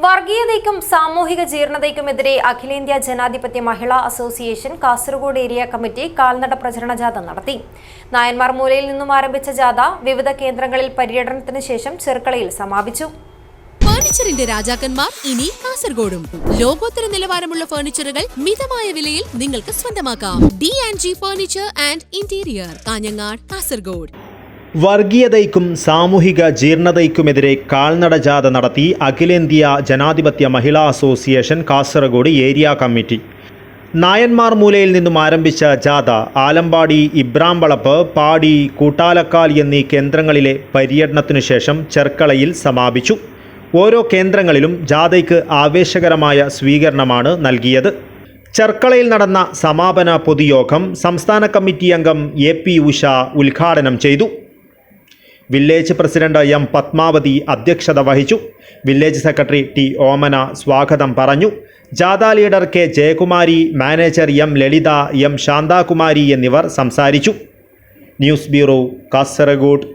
വർഗീയതയ്ക്കും സാമൂഹിക ജീർണതയ്ക്കുമെതിരെ അഖിലേന്ത്യാ ജനാധിപത്യ മഹിളാ അസോസിയേഷൻ കാസർഗോഡ് ഏരിയ കമ്മിറ്റി കാൽനട പ്രചരണ ജാഥ നടത്തി. നായന്മാർ മൂലയിൽ നിന്നും ആരംഭിച്ച ജാഥ വിവിധ കേന്ദ്രങ്ങളിൽ പര്യടനത്തിന് ശേഷം ചെറുക്കളയിൽ സമാപിച്ചു. ഫർണിച്ചറിന്റെ രാജാക്കന്മാർ ഇനി കാസർഗോഡും. ലോകോത്തര നിലവാരമുള്ള ഫർണിച്ചറുകൾ മിതമായ വിലയിൽ നിങ്ങൾക്ക് സ്വന്തമാക്കാം. D and G furniture and interior Kanhangad Kasaragod. വർഗീയതയ്ക്കും സാമൂഹിക ജീർണതയ്ക്കുമെതിരെ കാൽനട ജാഥ നടത്തി അഖിലേന്ത്യാ ജനാധിപത്യ മഹിളാ അസോസിയേഷൻ കാസർഗോഡ് ഏരിയ കമ്മിറ്റി. നായന്മാർ മൂലയിൽ നിന്നും ആരംഭിച്ച ജാഥ ആലമ്പാടി ഇബ്രാംവളപ്പ് പാടി കൂട്ടാലക്കാൽ എന്നീ കേന്ദ്രങ്ങളിലെ പര്യടനത്തിനു ശേഷം ചെർക്കളയിൽ സമാപിച്ചു. ഓരോ കേന്ദ്രങ്ങളിലും ജാഥയ്ക്ക് ആവേശകരമായ സ്വീകരണമാണ് നൽകിയത്. ചെർക്കളയിൽ നടന്ന സമാപന പൊതുയോഗം സംസ്ഥാന കമ്മിറ്റി അംഗം എ പി ഉഷ ഉദ്ഘാടനം ചെയ്തു. വില്ലേജ് പ്രസിഡന്റ് എം പത്മാവതി അധ്യക്ഷത വഹിച്ചു. വില്ലേജ് സെക്രട്ടറി ടി ഓമന സ്വാഗതം പറഞ്ഞു. ജാഥ leader K Jayakumari manager M Lalitha M Shanthakumari എന്നിവർ സംസാരിച്ചു. News bureau Kasaragod.